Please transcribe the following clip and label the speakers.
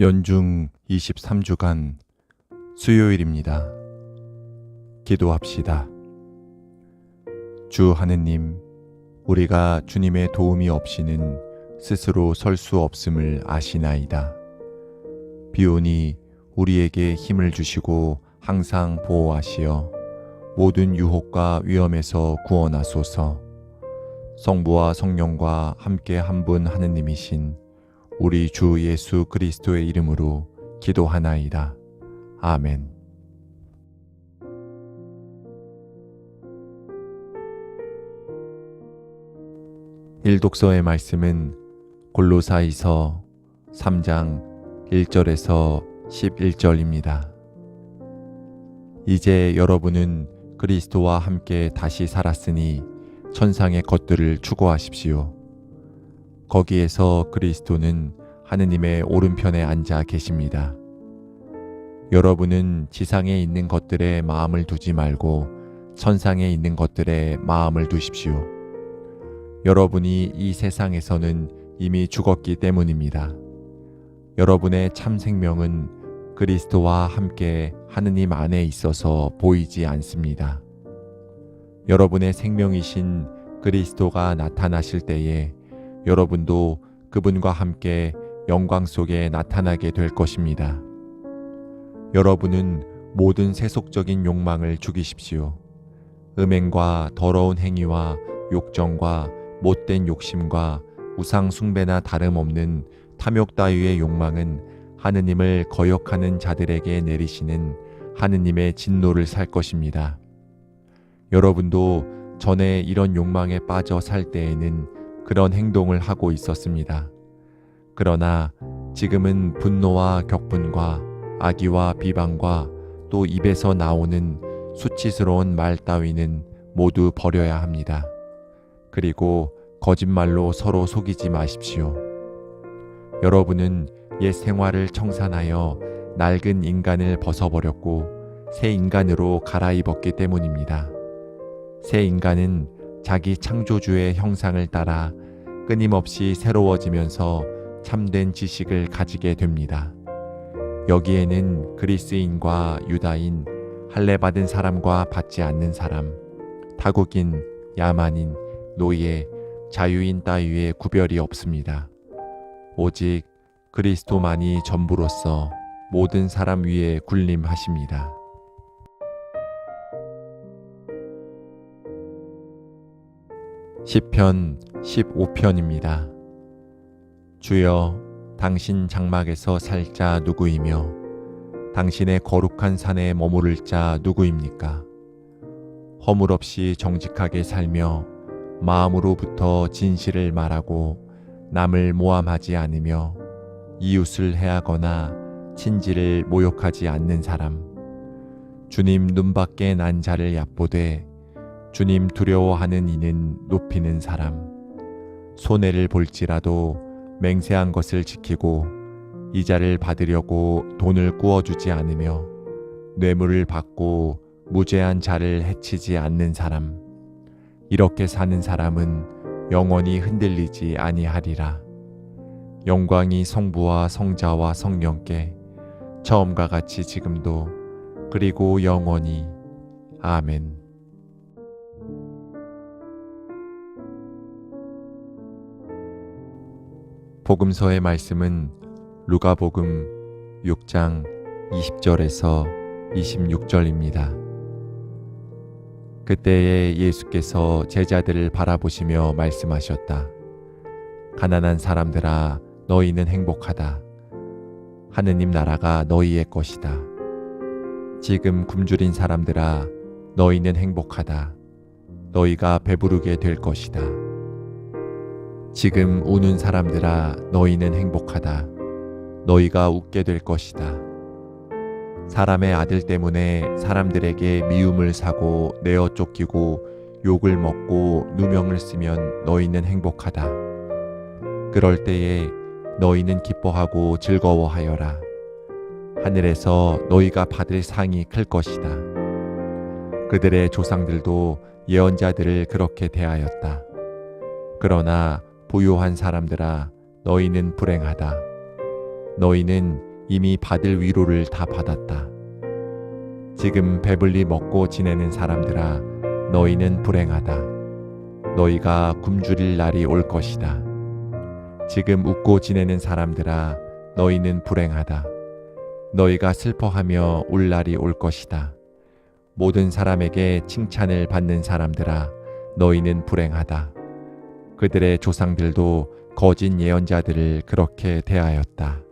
Speaker 1: 연중 23주간 수요일입니다. 기도합시다. 주 하느님, 우리가 주님의 도움이 없이는 스스로 설 수 없음을 아시나이다. 비오니 우리에게 힘을 주시고 항상 보호하시어 모든 유혹과 위험에서 구원하소서. 성부와 성령과 함께 한 분 하느님이신 우리 주 예수 그리스도의 이름으로 기도하나이다. 아멘. 일독서의 말씀은 골로사이서 3장 1절에서 11절입니다. 이제 여러분은 그리스도와 함께 다시 살았으니 천상의 것들을 추구하십시오. 거기에서 그리스도는 하느님의 오른편에 앉아 계십니다. 여러분은 지상에 있는 것들에 마음을 두지 말고 천상에 있는 것들에 마음을 두십시오. 여러분이 이 세상에서는 이미 죽었기 때문입니다. 여러분의 참 생명은 그리스도와 함께 하느님 안에 있어서 보이지 않습니다. 여러분의 생명이신 그리스도가 나타나실 때에 여러분도 그분과 함께 영광 속에 나타나게 될 것입니다. 여러분은 모든 세속적인 욕망을 죽이십시오. 음행과 더러운 행위와 욕정과 못된 욕심과 우상 숭배나 다름없는 탐욕 따위의 욕망은 하느님을 거역하는 자들에게 내리시는 하느님의 진노를 살 것입니다. 여러분도 전에 이런 욕망에 빠져 살 때에는 그런 행동을 하고 있었습니다. 그러나 지금은 분노와 격분과 악의와 비방과 또 입에서 나오는 수치스러운 말 따위는 모두 버려야 합니다. 그리고 거짓말로 서로 속이지 마십시오. 여러분은 옛 생활을 청산하여 낡은 인간을 벗어버렸고 새 인간으로 갈아입었기 때문입니다. 새 인간은 자기 창조주의 형상을 따라 끊임없이 새로워지면서 참된 지식을 가지게 됩니다. 여기에는 그리스인과 유다인, 할례받은 사람과 받지 않는 사람, 타국인, 야만인, 노예, 자유인 따위의 구별이 없습니다. 오직 그리스도만이 전부로서 모든 사람 위에 군림하십니다. 시편 15편입니다. 주여 당신 장막에서 살 자 누구이며 당신의 거룩한 산에 머무를 자 누구입니까? 허물 없이 정직하게 살며 마음으로부터 진실을 말하고 남을 모함하지 않으며 이웃을 해하거나 친지를 모욕하지 않는 사람. 주님 눈밖에 난 자를 얕보되 주님 두려워하는 이는 높이는 사람. 손해를 볼지라도 맹세한 것을 지키고 이자를 받으려고 돈을 꾸어주지 않으며 뇌물을 받고 무죄한 자를 해치지 않는 사람. 이렇게 사는 사람은 영원히 흔들리지 아니하리라. 영광이 성부와 성자와 성령께 처음과 같이 지금도 그리고 영원히 아멘. 복음서의 말씀은 루가복음 6장 20절에서 26절입니다. 그때에 예수께서 제자들을 바라보시며 말씀하셨다. 가난한 사람들아, 너희는 행복하다. 하느님 나라가 너희의 것이다. 지금 굶주린 사람들아, 너희는 행복하다. 너희가 배부르게 될 것이다. 지금 우는 사람들아, 너희는 행복하다. 너희가 웃게 될 것이다. 사람의 아들 때문에 사람들에게 미움을 사고 내어 쫓기고 욕을 먹고 누명을 쓰면 너희는 행복하다. 그럴 때에 너희는 기뻐하고 즐거워하여라. 하늘에서 너희가 받을 상이 클 것이다. 그들의 조상들도 예언자들을 그렇게 대하였다. 그러나 부요한 사람들아 너희는 불행하다. 너희는 이미 받을 위로를 다 받았다. 지금 배불리 먹고 지내는 사람들아, 너희는 불행하다. 너희가 굶주릴 날이 올 것이다. 지금 웃고 지내는 사람들아, 너희는 불행하다. 너희가 슬퍼하며 울 날이 올 것이다. 모든 사람에게 칭찬을 받는 사람들아, 너희는 불행하다. 그들의 조상들도 거짓 예언자들을 그렇게 대하였다.